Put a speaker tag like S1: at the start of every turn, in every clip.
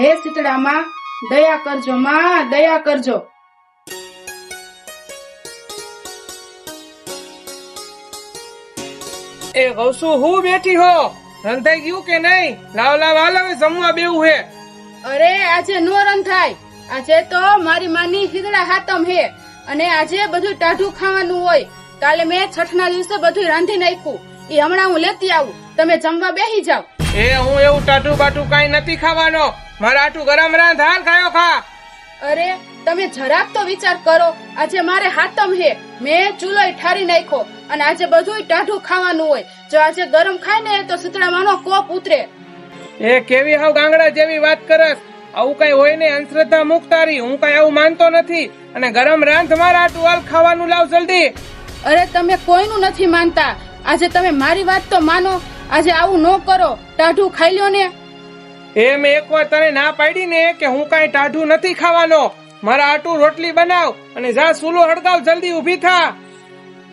S1: હે શીતળામાં દયા કરજો માં દયા કરજો.
S2: એ વસુ હું બેઠી હો? રંધાઈ ગયું કે નહીં? લાવ લાવ હાલ હવે જમવા બેવું હે.
S1: અરે આજે નો રંધાય આજે તો મારી માની હિદડા હાતમ હે. અને આજે બધું ટાઢું ખાવાનું હોય. કાલે મેં છઠના દિવસે બધું રાંધી નાખ્યું. એ હમણાં હું લેતી આવું. તમે જમવા બેસી જાઓ.
S2: એ હું એવું ટાટું બાટું કઈ નથી ખાવાનો. મારા આટું ગરમ રાંધ હાલ ખાયો ખા.
S1: અરે તમે જરાક તો વિચાર કરો આજે મારે હાતમ હે. મેં ચૂલો ઠારી નાખ્યો અને આજે બધું ટાઢું ખાવાનું હોય. જો આજે ગરમ ખાય ને તો શીતળા માનો કોપ ઉતરે.
S2: એ કેવી હાવ ગાંગડા જેવી વાત કરસ? આવું કઈ હોય ને અંધશ્રદ્ધા મુક્તારી હું કઈ આવું માનતો નથી. અને ગરમ રાંધ મારા આટું હાલ ખાવાનું લાવ જલ્દી.
S1: અરે તમે કોઈનું નથી માનતા. આજે તમે મારી વાત તો માનો. આજે આવું ન કરો. ટાઢું ખાઈ લ્યો ને.
S2: એ મેં એકવાર તને ના પાડી ને કે હું કઈ ટાઢું નથી ખાવાનો. મારા આટું રોટલી બનાવ અને જા સુલો હળગાવ, જલ્દી ઊભી થા.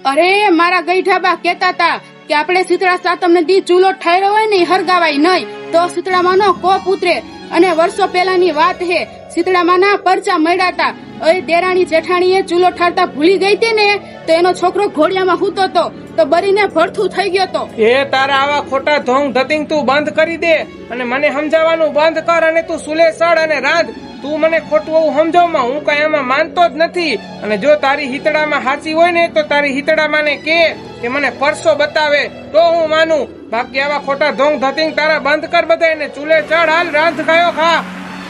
S1: અરે, મારા ગઈઢાબા કેતા તા કે આપણે શીતળા સાતમને દી ચૂલો ઠાયરો હોય ને હરગાવાય નહીં. તો શીતળામાંનો કોપ ઉતરે અને વર્ષો પહેલાની વાત હે શીતળામાંના પરચા મળ્યા તા. એ દેરાણી જેઠાણીએ ચૂલો ઠારતા ભૂલી ગઈ હતી ને, તો એનો છોકરો ઘોડિયામાં હૂતો તો તો બરીને ભડથું થઈ ગયો તો.
S2: એ તારા આવા ખોટા ધોંગ ધતિંગ તું બંધ કરી દે અને મને સમજાવવાનું બંધ કર અને તું સુલે સડ અને રાંધ. તું મને ખોટું એવું સમજાવમાં હું કઈ એમાં માનતો જ નથી. અને જો તારી હિતડામાં હાચી હોય ને, તો તારી હિતડામાં કે કે મને પરસો બતાવે, તો હું માનું. બાકી આવા ખોટા ધોંગ ધતિંગ તારા બંધ કર બધા ને ચૂલે ચડ હાલ રાંધ, ખાયો, ખા.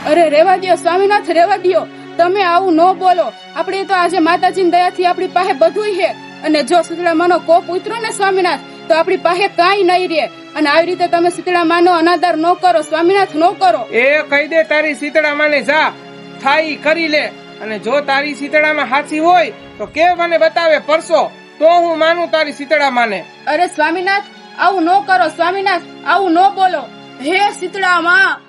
S1: અરે રેવા દિયો સ્વામીનાથ રેવા દિયો. તમે આવું ન બોલો. આપણે તો આજે માતાજીની દયાથી આપણી પાસે બધું છે. અને જો શીતળામાનો કોપ ઉતરો ને સ્વામીનાથ તો આપણી પાસે કાંઈ નહીં રહે. અને આવી રીતે તમે શીતળામાનો અનાદર ન કરો સ્વામીનાથ ન કરો.
S2: એ કહી દે તારી શીતળામાં ને જા થાય કરી લે. અને જો તારી સીતળામાં હાચી હોય તો કે મને બતાવે પરસો? તો હું માનું તારી શીતળામાં માને.
S1: અરે સ્વામીનાથ આવું ન કરો સ્વામીનાથ આવું ન બોલો. હે શીતળામાં!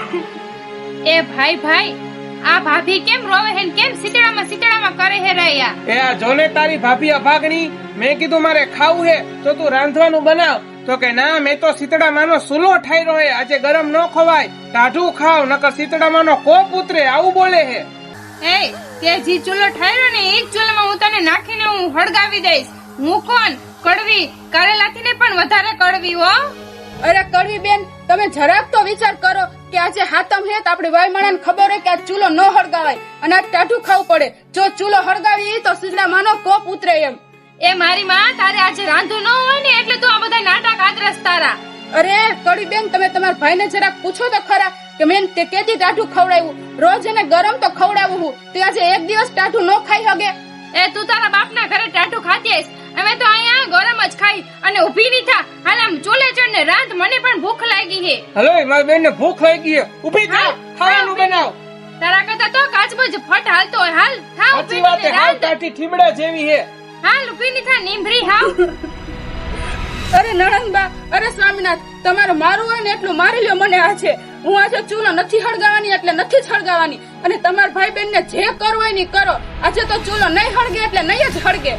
S3: એ ભાઈ ભાઈ આ ભાભી કેમ રોવે હે કેમ સીતળામાં સીતળામાં કરે હે રહ્યા
S2: એ આ જોને તારી ભાભી અભાગણી મેં કીધું મારે ખાવું હે તો તું રાંધવાનું બનાવ. તો કે ના મેં તો સીતળામાંનો સુલો ઠાયરો હે આજે ગરમ ન ખવાય ટાઢું ખાવ નકર સીતળામાંનો કોપ ઉતરે આવું બોલે હે
S3: એ તે જી ચૂલો ઠાયરો ને એ જ ચૂલામાં હું તને નાખીને હું હળગાવી દઈશ. હું કોણ? કડવી? કરેલાથી ને પણ વધારે કડવી હો.
S1: અરે કડવી બેન તમે જરાક તો વિચાર કરો કે આજે હાતમ હે તો આપણી વાયમાણાને ખબર હોય કે આ ચૂલો ન હળગાવાય. અને આ ટાઢું ખાવું પડે. જો ચૂલો હળગાવી તો શીતળામાનો કોપ ઉતરે એમ.
S3: એ મારી માં તારે આજે રાંધું ન હોય ને એટલે તું આ બધા નાટક આદરસ તારા.
S1: અરે કડી બેન તમે તમારા ભાઈને જરાક પૂછો તો ખરા કે મેં તે કેદી ટાઢું ખવડાવ્યું? રોજ એને ગરમ તો ખવડાવું હું. તે આજે એક દિવસ ટાઢું ન ખાઈ હગે.
S3: એ તું તારા બાપના ઘરે ટાઢું ખાતી આવીશ. અમે તો અહીંયા ગરમ જ ખાઈ અને ઊભી ની થા. હાલ આમ ચૂલે ચડ ને રાંધ મને પણ ભૂખ લાગી હે
S2: હલો મારી બેન ને ભૂખ લાગી ગઈ ઊભી થા ખાવાનું બનાવ.
S3: તારા કરતા તો કાચબો જ ફટ હાલતો હોય. હાલ થા ઊભી
S2: વાત હાલ હાવ ટાઢી ઠીમડા જેવી હે
S3: હાલ ઊભી ની થા નીમભરી હાવ.
S1: અરે નણંદબા અરે સ્વામીનાથ તમારે મારું હોય ને એટલું મારી લ્યો મને આજે હું આજે ચૂલો નથી હળગાવાની એટલે નથી જ હળગાવાની અને તમારા ભાઈ બેન ને જે કરવું હોય ને કરો. આજે તો ચૂલો નહીં હળગે એટલે નહીં જ હળગે.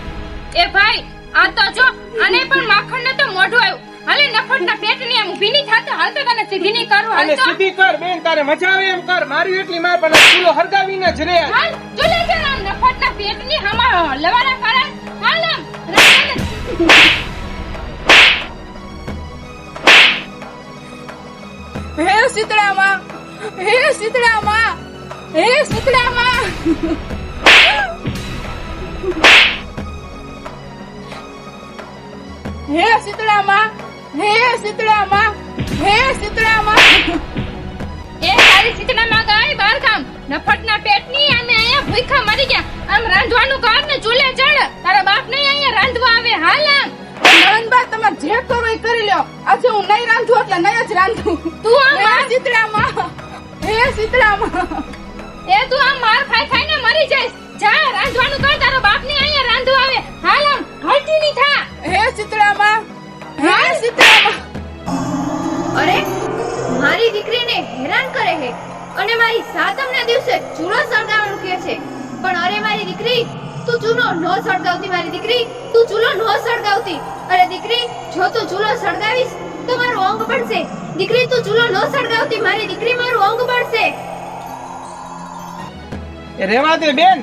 S3: એ ભાઈ આ તો જો અને પણ માખણ ને તો મોઢું આવ્યું. હાલે નફટના પેટની આમ ભીની થાતો હાલ તો તને સીધી ની કરું હાલ તો.
S2: સીધી કર બેન તારે મજા આવે એમ કર. મારી એટલી માર પણ ચૂલો હરગાવીને જ જરે
S3: હાલ ચૂલે છે નફટ ના પેટની હમા લવારા કરે હાલ આમ
S1: હે સીતળામાં હે સીતળામાં હે શીતળામાં હે શીતળામાં? હે શીતળામાં? હે શીતળામાં?
S3: એ તારી સીતળામાં ગાય બાર કામ નફટના પેટની અને અહીંયા ભૂખા મરી ગયા. આમ રાંધવાનું કર ને ચૂલે ચડ. તારા બાપ નહીં અહીંયા રાંધવા આવે હાલ આમ.
S1: નરનબા તમારે જે કરો એ કરી લ્યો. આજે હું નહીં રાંધું એટલે નહીં જ રાંધું.
S3: તું આમ
S1: હે
S3: માર-
S1: શીતળામાં? હે શીતળામાં?
S3: એ તું આમ માર ખાઈ ખાઈને મરી જઈશ. જા રાંધવાનું કર તારા બાપ ને અહીંયા રાંધવા આવે. હાલ આમ. હલતી નહીં થા.
S1: હે શીતળામાં હે શીતળામાં
S4: અરે મારી દીકરીને હેરાન કરે છે અને મારી સાતમના દિવસે ચૂલો સળગાવવાનું કહે છે. પણ અરે મારી દીકરી તું ચૂનો ન સળગાવતી મારી દીકરી તું ચૂલો ન સળગાવતી. અરે દીકરી જો તું ચૂલો સળગાવીશ તો મારું અંગ પડશે દીકરી તું ચૂલો ન સળગાવતી મારી દીકરી મારું અંગ
S2: પડશે રેવા દે બેન.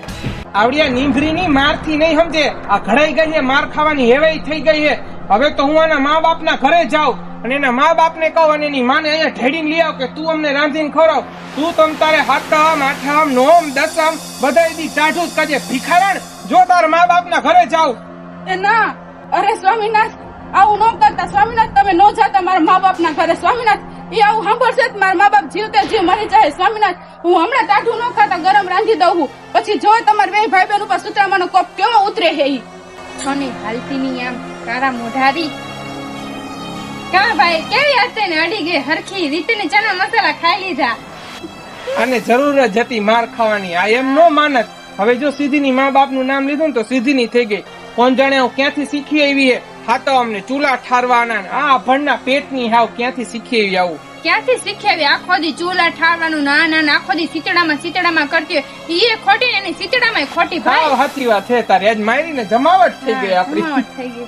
S2: આવડિયા નીંભરીની મારથી નહીં સમજે. આ ઘડાઈ ગઈ છે માર ખાવાની હેવાઈ થઈ ગઈ છે. હવે તો હું આના મા બાપના ઘરે જાઉં અને એના મા બાપને કહું અને એની માને અહીંયા ઢેડીને લઈ આવ કે તું અમને રાંધીને ખવડાવ. તું તમ તારે હાથમ આઠમ, નોમ, દસમ બધા દી ટાઢું જ કરજે. ભિખારણ, જો તાર મા બાપના ઘરે જાઉં.
S1: એ ના. અરે સ્વામીનાથ, આવું ન કરતા. સ્વામીનાથ, તમે ન જાતા મારા મા બાપના ઘરે. સ્વામીનાથ એ આવું સાંભળશે જ મારા મા બાપ જીવતે જીવ મરી જાય. સ્વામિનાથ હું હમણાં ટાઢું ન ખાતા ગરમ રાંધી દઉં છું. પછી જો તમારા બે ભાઈ બહેન ઉપર સુતરામાનો કોપ કેવો ઉતરે હે ઈ?
S3: છોને હાલતી નહીં આમ કારા મોઢારી. કા ભાઈ કેવી હતે ને અડી ગઈ હરખી રીતની ચણા મસાલા ખાઈ લીધા?
S2: અને જરૂર જ હતી માર ખાવાની. આ એમ નો માનત. હવે જો સીધીની મા બાપનું નામ લીધું ને તો સીધીની થઈ ગઈ. કોણ જાણે હું ક્યાંથી શીખી આવી હે? હાતો અમને ચૂલા ઠારવાના આ ભણના પેટની હાવ ક્યાંથી શીખી આવી? આવું
S3: ક્યાંથી શીખ્યાવી આખો દી ચૂલા ઠારવાનું ના ના ના આખો દી સીતડામાં સીતડામાં કરતી હોય. એ ખોટી ને એની સીતડામાં ખોટી ભાઈ.
S2: હાવ હાથી વાત છે તારી. આજ મારીને જમાવટ થઈ ગઈ
S3: આપણી. થઈ ગઈ.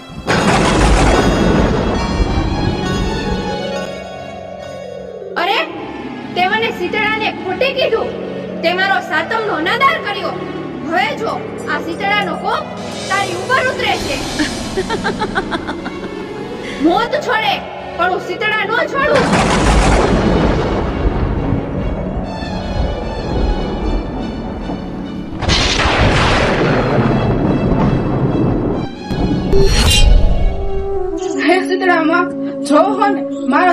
S4: અરે તે મને શીતળાને ખોટી કીધું. તે મારો સાતમનો અનાદાર કર્યો. હવે જો આ શીતળાનો કોપ તારી ઉપર ઉતરે છે. મોત છોડે પણ હું સીતળા ન છોડું.
S1: સીતળામાં જો હો ને મારો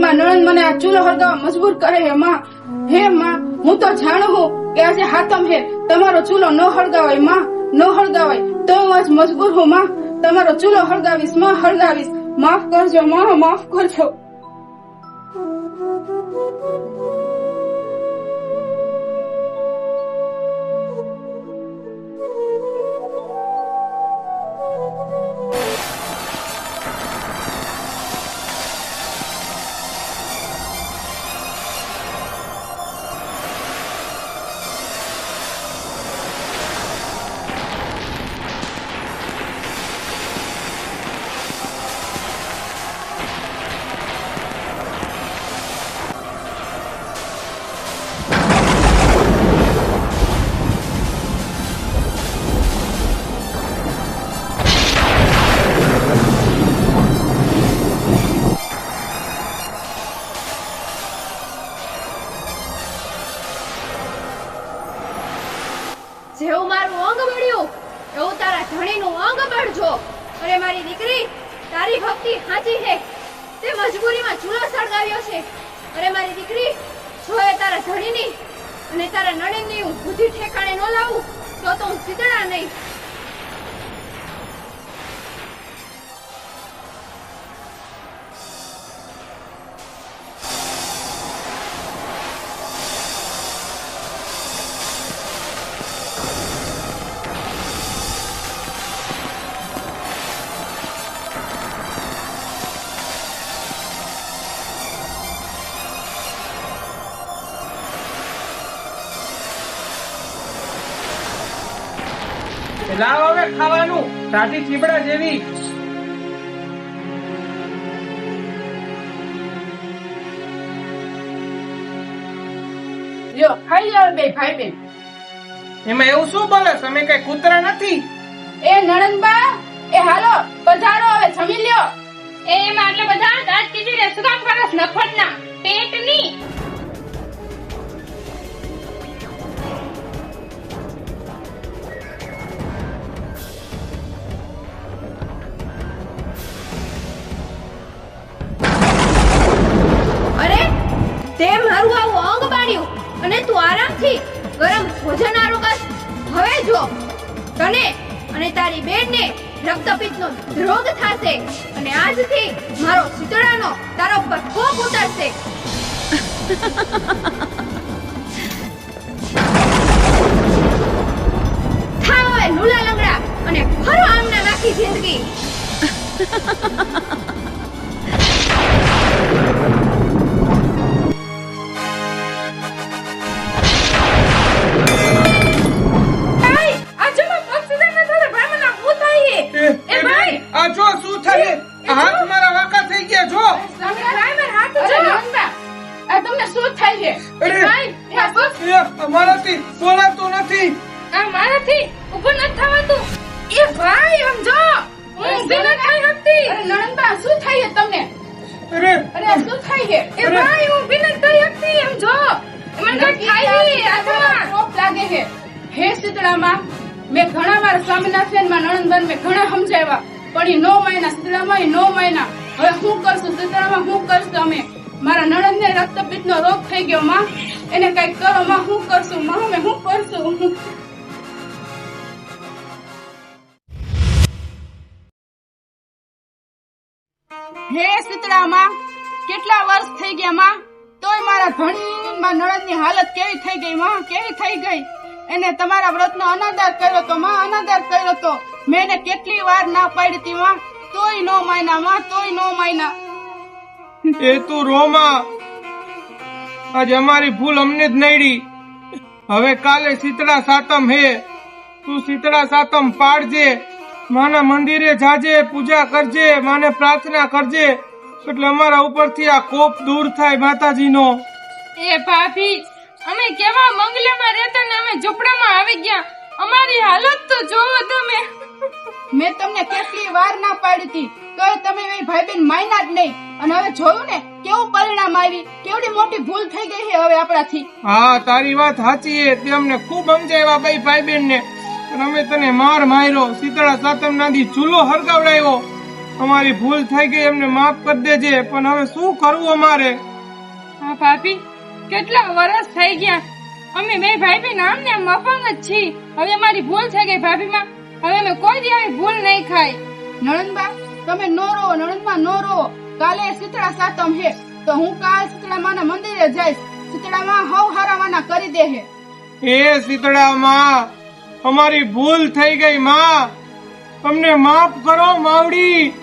S1: માં નણંદ મને આ ચૂલો હળગાવવા મજબૂર કરે હે માં. હે, માં, હું તો જાણું હું કે આજે હાતમ હે તમારો ચૂલો ન હળગાવાય, માં. ન હળગાવાય. તો હું આજ મજબૂર હું, માં. તમારો ચૂલો હળગાવીશ, માં, હળગાવીશ. માફ કરજો, માં, માફ કરજો.
S2: ટાટી ચીબડા જેવી.
S1: લ્યો ખાઈ જાવ બે ભાઈ બેન.
S2: એમાં એવું શું બોલે અમે કઈ કૂતરા નથી?
S1: એ નણંદબા એ હાલો પધારો હવે જમી લ્યો.
S3: એ એમાં એટલે બધા દાંત કીધી રે શું કામ કરસ નફટના પેટની?
S4: અરે આરામથી ગરમ ભોજન આરોગસ હવે જો, તને અને તારી બેનને રક્તપિત્તનો રોગ થાશે અને આજથી મારો શીતળાનો તારા પર કોપ ઉતરશે. થાવ હવે લુલા લંગડા અને ફરો આમના નાખી જિંદગી.
S2: હાથ મારા વાકા થઈ ગયા જો.
S1: સામે
S3: ભાઈ હાથ જો
S1: આ તમને શું થાય છે?
S3: ભાઈ બસ.
S2: એ, અમારાથી બોલાતું નથી.
S3: આ મારાથી ઉપર નથી થવાતું. એ ભાઈ આમ જો. હું ઊભી નથી થઈ શકતી
S1: અરે શું થાય છે તમને?
S2: અરે.
S1: અરે આ શું થાય છે?
S3: એ ભાઈ હું નથી થઈ શકતી એમ જો મને છે હાથમાં
S1: કોપ લાગે છે. હે શીતળામાં મેં ઘણા વાર સ્વામિનાથનમાં નણંદબન મેં ઘણા સમજાવ્યા. પણ એ નો મહિના શીતળામાં એ નો માયના. હવે શું કરશું? શીતળામાં શું કરશું અમે? મારા નણંદને રક્તપિત્તનો રોગ થઈ ગયો, માં. એને કંઈક કરો, માં. શું કરશું? માં, અમે શું કરશું? હે શીતળામાં કેટલા વર્ષ થઈ ગયા, માં? તોય મારા ધણી માં નણંદની હાલત કેવી થઈ ગઈ, માં? કેવી થઈ ગઈ? એને તમારા વ્રતનો અનાદાર કર્યો તો, માં, અનાદાર કર્યો તો. મેં એને કેટલી વાર ના પાડી તી માં. તોય નો માયના માં તોય નો માયના
S2: એ તું રોમાં. આજ અમારી ભૂલ અમને જ નડી. હવે કાલે શીતળા સાતમ હે. તું શીતળા સાતમ પાડજે. માના મંદિરે જાજે પૂજા કરજે માને પ્રાર્થના કરજે. એટલે અમારા ઉપરથી આ કોપ દૂર થાય માતાજીનો.
S3: એ ભાભી અમે કેવા મંગલેમાં રહેતા ને અમે ઝૂંપડામાં આવી ગયા. અમારી હાલત તો જોવો તમે.
S1: મેં તમને કેટલી વાર ના પાડી હતી. તોય તમે એ ભાઈ બેન માયના જ નહીં. અને હવે જોયું ને કેવું પરિણામ આવી. કેવડી મોટી ભૂલ થઈ ગઈ છે હવે આપણાથી.
S2: હા તારી વાત સાચી છે. તે અમને ખૂબ સમજાવ્યા ભાઈ ભાઈ બેન ને પણ અમે તને માર માર્યો. શીતળા સાતમ નાદી ચૂલો હરગાવડાવ્યો. અમારી ભૂલ થઈ ગઈ એમને માફ કરી દેજે. પણ હવે શું કરવું અમારે?
S3: હા ભાભી કેટલા વર્ષ થઈ ગયા. અમે બે ભાઈ બેન આમ ને આમ અપંગ જ છીએ. હવે અમારી ભૂલ થઈ ગઈ ભાભીમાં. હવે અમે કોઈ દી આવી ભૂલ નહીં ખાય
S1: નણંદબા તમે નો રો નણંદમાં નો રો કાલે શીતળા સાતમ હે તો હું કાલ શીતળા માના મંદિરે જઈશ. શીતળામાં હવ હારાવાના કરી દે હે.
S2: એ શીતળા માં અમારી ભૂલ થઈ ગઈ માં. અમને માફ કરો માવડી.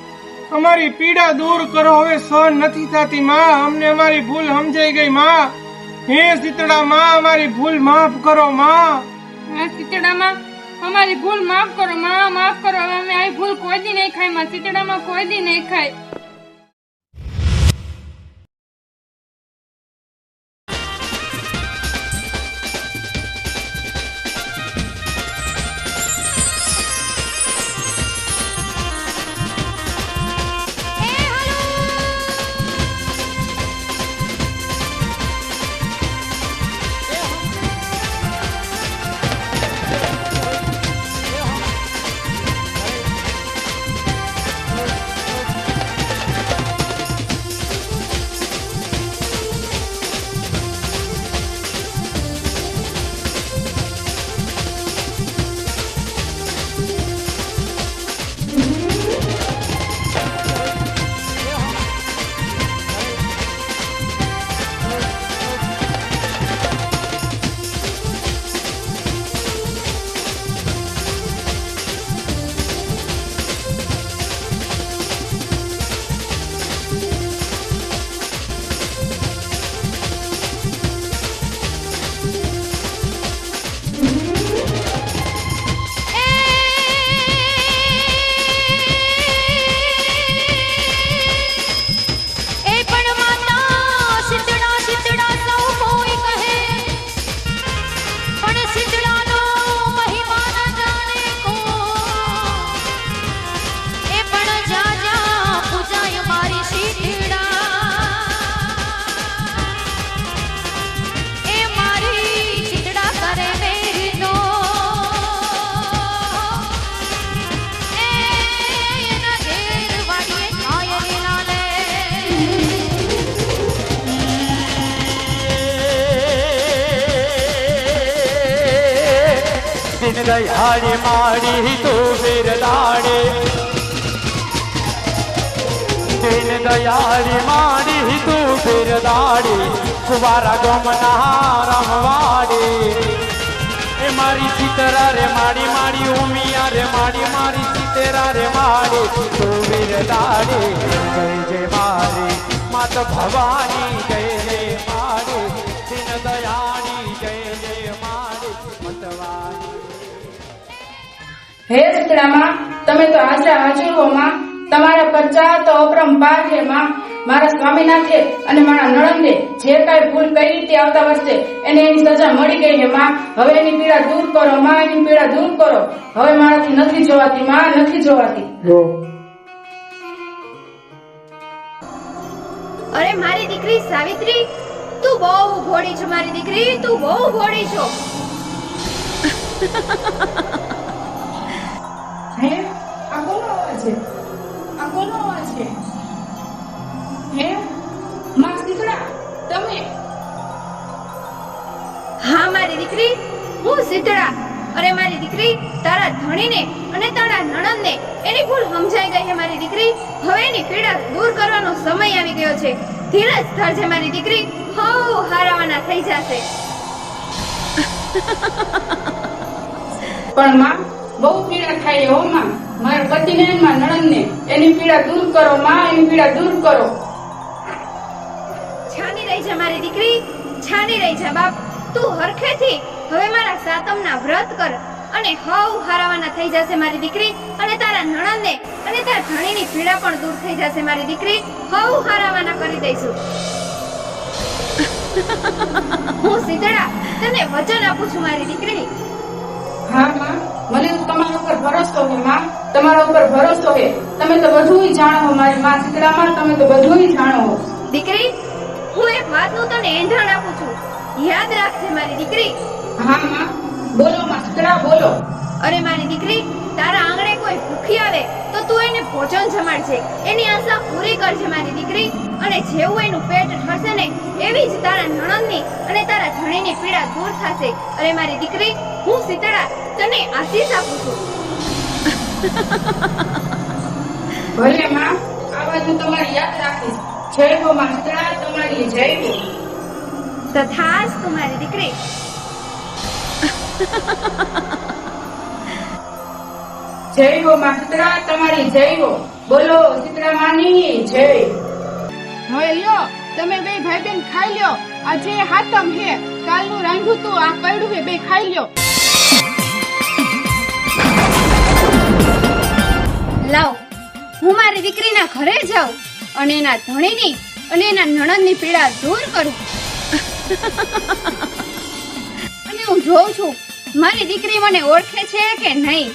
S2: અમારી પીડા દૂર કરો હવે સહન નથી થતી માં. અમને અમારી ભૂલ સમજાઈ ગઈ માં. હે શીતળા માં અમારી ભૂલ માફ કરો માં.
S3: શીતળા શીતળામાં. અમારી ભૂલ માફ કરો, માં, માફ કરો. હવે અમે આવી ભૂલ કોઈ દી નહીં ખાયમાં શીતળામાં કોઈ દી નહીં ખાય
S5: દયાળી માડી તું બિરદાડે દિન દયાળી માડી તું બિરદાડે કુવારા ગમના રમવાડે એ મારી સીતરા રે માડી માડી ઉમિયા રે માડી મારી સીતરા રે માડી તું બિરદાડે જય જય મારી માત ભવાની
S1: હે શીતળામાં તમે તો હાજરા હાજર હો માં તમારા પરચા તો અપરંપાર છે માં મારા સ્વામીનાથે અને મારા નણંદે જે કઈ ભૂલ કરી તે આવતા વર્ષે એને એની સજા મળી ગઈ હે માં. હવે એની પીડા દૂર કરો માં એની પીડા દૂર કરો. હવે મારાથી નથી જોવાતી માં નથી જોવાતી.
S4: અરે મારી દીકરી સાવિત્રી તું બહુ ભોળી છો મારી દીકરી તું બહુ ભોળી છો.
S1: હે? આ કોનો અવાજ છે. આ કોનો અવાજ છે. હે? માં શીતળા તમે?
S4: હા મારી દીકરી. હું સીતળા. અરે મારી દીકરી તારા ધણીને અને તારા નણંદને એની ભૂલ સમજાઈ ગઈ છે મારી દીકરી. હવે એની પીડા દૂર કરવાનો સમય આવી ગયો છે. ધીરજ ધરજે મારી દીકરી. હવ હારાવાના થઈ જશે.
S1: પણ માં બહુ પીડા થાય હો માં મારા પતિને માં નણંદને એની પીડા દૂર કરો, માં એની પીડા દૂર કરો.
S4: છાની રહી છે મારી દીકરી, છાની રહી છે બાપ. તું હરખેથી હવે મારા સાતમના વ્રત કર અને હવ હારાવાના થઈ જશે મારી દીકરી અને તારા નણંદને અને તારા ધણીની પીડા પણ દૂર થઈ જશે મારી દીકરી. હવ હારાવાના કરી દઈશું. હું સીતળા તને વચન આપું છું મારી દીકરી.
S1: હા માં મને તો તમારા ઉપર ભરોસો છે માં. તમારા ઉપર ભરોસો છે તમે તો બધું જાણો મારી માં શીતળામાં તમે તો બધું જાણો
S4: દીકરી હું એક વાતનું તને એંધાણ આપું છું. યાદ રાખજે મારી દીકરી.
S1: હા માં. બોલો માં શીતળા બોલો.
S4: અરે મારી દીકરી તારા આંગણે કોઈ ભૂખી આવે તો તું એને ભોજન જમાડજે. એની આશા પૂરી કરજે મારી દીકરી. અને જેવું એનું પેટ ઠરશે ને એવી જ તારા નણંદની અને તારા ધણીની પીડા દૂર થશે. અરે મારી દીકરી હું સીતળા તને આશીષ આપું છું.
S1: ભલે માં આ બાજુ તમારી યાદ રાખીશ. જય હો માં તમારી જય હો.
S4: તથાસ મારી દીકરી.
S1: જય હો માં શીતળા તમારી જય હો બોલો શીતળા માની જય. હવે લ્યો તમે બે ભાઈ બેન ખાઈ લ્યો. આજે હાતમ હે કાલનું રાંધું તું આ પડ્યું હે બે ખાઈ લ્યો.
S4: લાવ હું મારી દીકરીના ઘરે જાઉં અને એના ધણીની અને એના નણંદની પીડા દૂર કરું. અને હું જોઉં છું મારી દીકરી મને ઓળખે છે કે નહીં?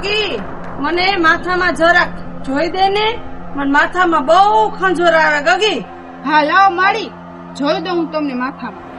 S6: એ મને માથામાં જરાક જોઈ દે ને? મને માથામાં બહુ ખંજોર આવે, ગગી.
S1: હા, લાવ માડી જોઈ દઉં હું તમને માથામાં.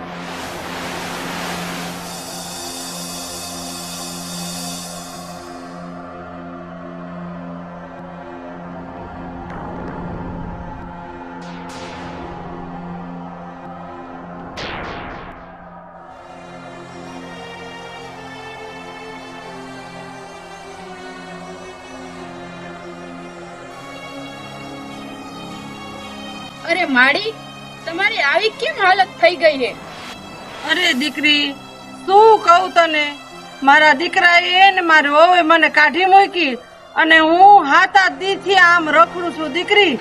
S1: અરે માડી તમારી આવી કેમ હાલત થઈ ગઈ હે?
S6: અરે દીકરી શું કહું તને? મારા દીકરાએ ને મારી વહુએ મને કાઢી મૂકી અને હું હાથા દીથી આમ રખડું છું દીકરી.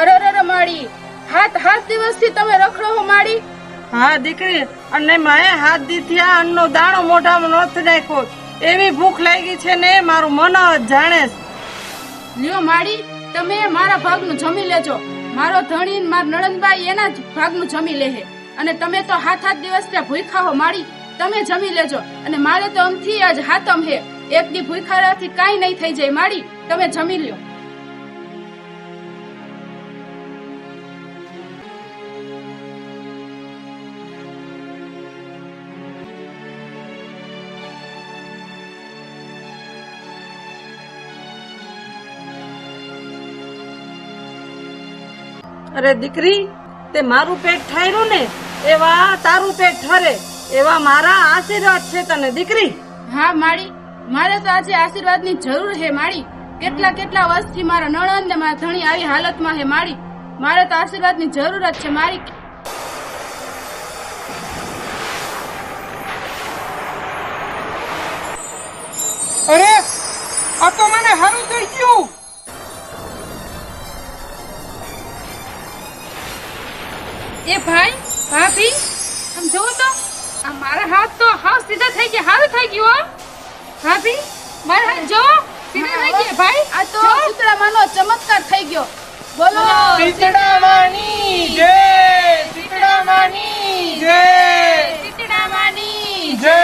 S1: અરર માડી હાથ હાથ દિવસથી તમે રખડો હો માડી.
S6: હા દીકરી અને મેં હાથ દીથી આ અન્નનો દાણો મોઢામાં નથી નાખ્યો. એવી ભૂખ લાગી છે ને મારું મન જાણે
S1: લ્યો માડી તમે મારા ભાગનું જમી લેજો. મારો ધણી માર નળનભાઈ એના જ ભાગનું જમી લેહે અને તમે તો હાથ હાથ દિવસ ત્યાં ભૂખા હો મારી. તમે જમી લેજો. અને મારે તો અમથી આજ હાતમ હે. એક દી ભૂખારાથી કાંઈ નહીં થઈ જાય મારી. તમે જમી લ્યો.
S6: અરે દીકરી તે મારું પેટ ઠાર્યું ને? એવા તારું પેટ ઠરે. એવા મારા આશીર્વાદ છે તને દીકરી.
S1: હા માળી. મારે તો આજે આશીર્વાદની જરૂર હે માળી. કેટલા કેટલા વર્ષથી મારા નણંદ ને મારા ધણી આવી હાલતમાં હે માળી. મારે તો આશીર્વાદની જરૂર જ છે મારી
S2: અરે આ તો મને સારું થઈ ગયું.
S3: એ ભાઈ ભાભી આમ જોવો તો આ મારા હાથ તો હાવ સીધા થઈ ગયા હારું થઈ ગયું હો. ભાભી મારા હાથ જો સીધા થઈ ગયા ભાઈ.
S1: આ તો શીતળામાનો ચમત્કાર થઈ ગયો. બોલો.
S2: શીતળામાની જય શીતળામાની જય.
S3: સીતળામાની
S2: જય.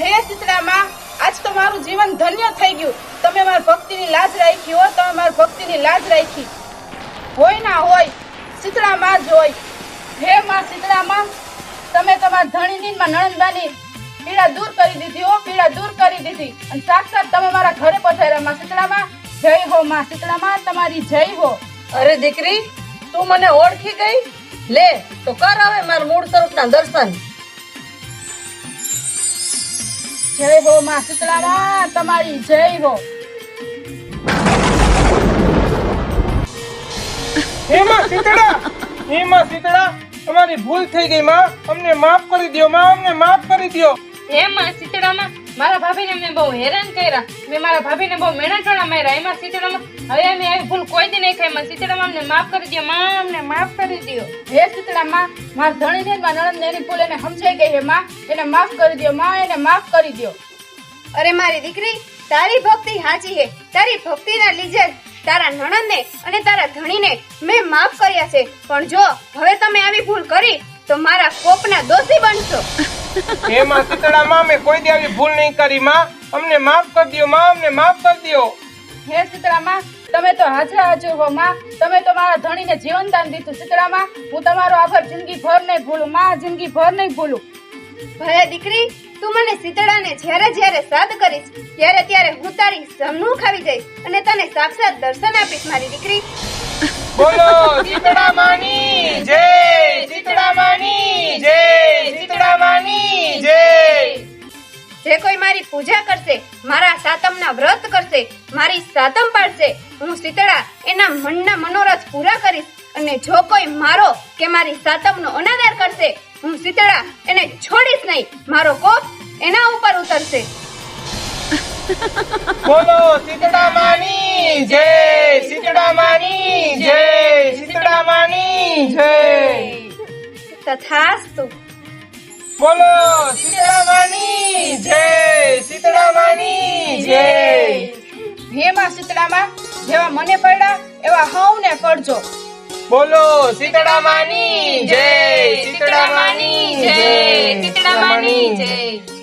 S1: હે શીતળામાં આજ તો મારું જીવન ધન્ય થઈ ગયું. તમે મારી ભક્તિની લાજ રાખી હો તમે મારી ભક્તિની લાજ રાખી. હોય ના હોય શીતળામાં જ હોય હે માં શીતળામાં તમે તમારા ધણીની માં નણંદાની પીડા દૂર કરી દીધી હો પીડા દૂર કરી દીધી. અને સાક્ષાત તમે મારા ઘરે પધાર્યા માં શીતળામાં. જય હો માં શીતળામાં તમારી જય હો.
S6: અરે દીકરી તું મને ઓળખી ગઈ? લે તો કર હવે મારા મૂળ સ્વરૂપના દર્શન.
S1: જય હો માં શીતળામાં તમારી જય હો.
S2: હેમાં શીતળા હેમાં શીતળા તમારી ભૂલ થઈ ગઈ માં. અમને માફ કરી દ્યો માં અમને માફ કરી દ્યો.
S3: એમાં શીતળામાં મારા ભાભીને મેં બહુ હેરાન કર્યા. મેં મારા ભાભીને બહુ મેણાટોણા માર્યા. એમાં શીતળામાં હવે અમે આવી ભૂલ કોઈ દી નહીં ખાઈ એમાં શીતળામાં અમને માફ કરી દો માં અમને માફ કરી દો
S1: હે શીતળામાં મારા ધણી ને મારા નણંદને એની ભૂલ એને સમજાઈ ગઈ હે માં. એને માફ કરી દ્યો માં એને માફ કરી દ્યો.
S4: અરે મારી દીકરી તારી ભક્તિ હાજી હે. તારી ભક્તિના લીધે તારા નણંદને અને તારા ધણીને મેં માફ કર્યા છે. પણ જો હવે તમે આવી ભૂલ કરી તો મારા કોપના દોષી બનશો.
S2: એ માં સીતળા માં અમે કોઈ દી આવી ભૂલ નહીં કરી માં. અમને માફ કરી દ્યો માં અમને માફ કરી દ્યો.
S1: હે શીતળામાં તમે તો હાજરા હાજર હો માં. તમે તો મારા ધણીને જીવનદાન દીધું શીતળામાં હું તમારો આભાર જિંદગી ભર નહીં ભૂલું માં જિંદગી ભર નહીં ભૂલું.
S4: ભલે દીકરી તું મને શીતળાને જ્યારે જ્યારે સાદ કરીશ ત્યારે ત્યારે હું તારી સમૂહ ખાવી જઈશ અને તને સાક્ષાત દર્શન આપીશ મારી દીકરી.
S2: બોલો શીતળા માની જય શીતળા માની જય શીતળા માની જય.
S4: જે કોઈ મારી પૂજા કરશે મારા સાતમના વ્રત કરશે મારી સાતમ પાડશે હું શીતળા એના મનના મનોરથ પૂરા કરીશ. અને જો કોઈ મારો કે મારી સાતમનો અનાદર કરશે હું શીતળા એને છોડીશ નહીં. મારો કોપ એના ઉપર ઉતરશે.
S2: બોલો શીતળા માની જય શીતળા માની જય શીતળા માની જય.
S4: તથાસ્તુ.
S2: બોલો શીતળા માની જય શીતળા માની જય.
S1: હે માં શીતળામાં જેવા મને પડ્યા એવા હવને પડજો.
S2: બોલો સીતળા માની જય સીતળા માની જય
S3: શીતળા માની જય.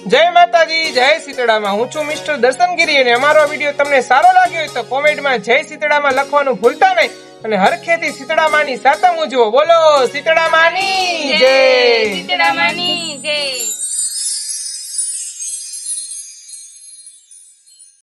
S2: જય માતાજી, જય સીતળામાં હું છું મિસ્ટર દર્શનગીરી અને અમારો વીડિયો તમને સારો લાગ્યો હોય તો કોમેન્ટમાં જય સીતળામાં લખવાનું ભૂલતા નહીં અને હરખેથી સીતળામાની સાતમ ઉજવો. બોલો સીતળામાની જય.
S3: સીતળામાની જય.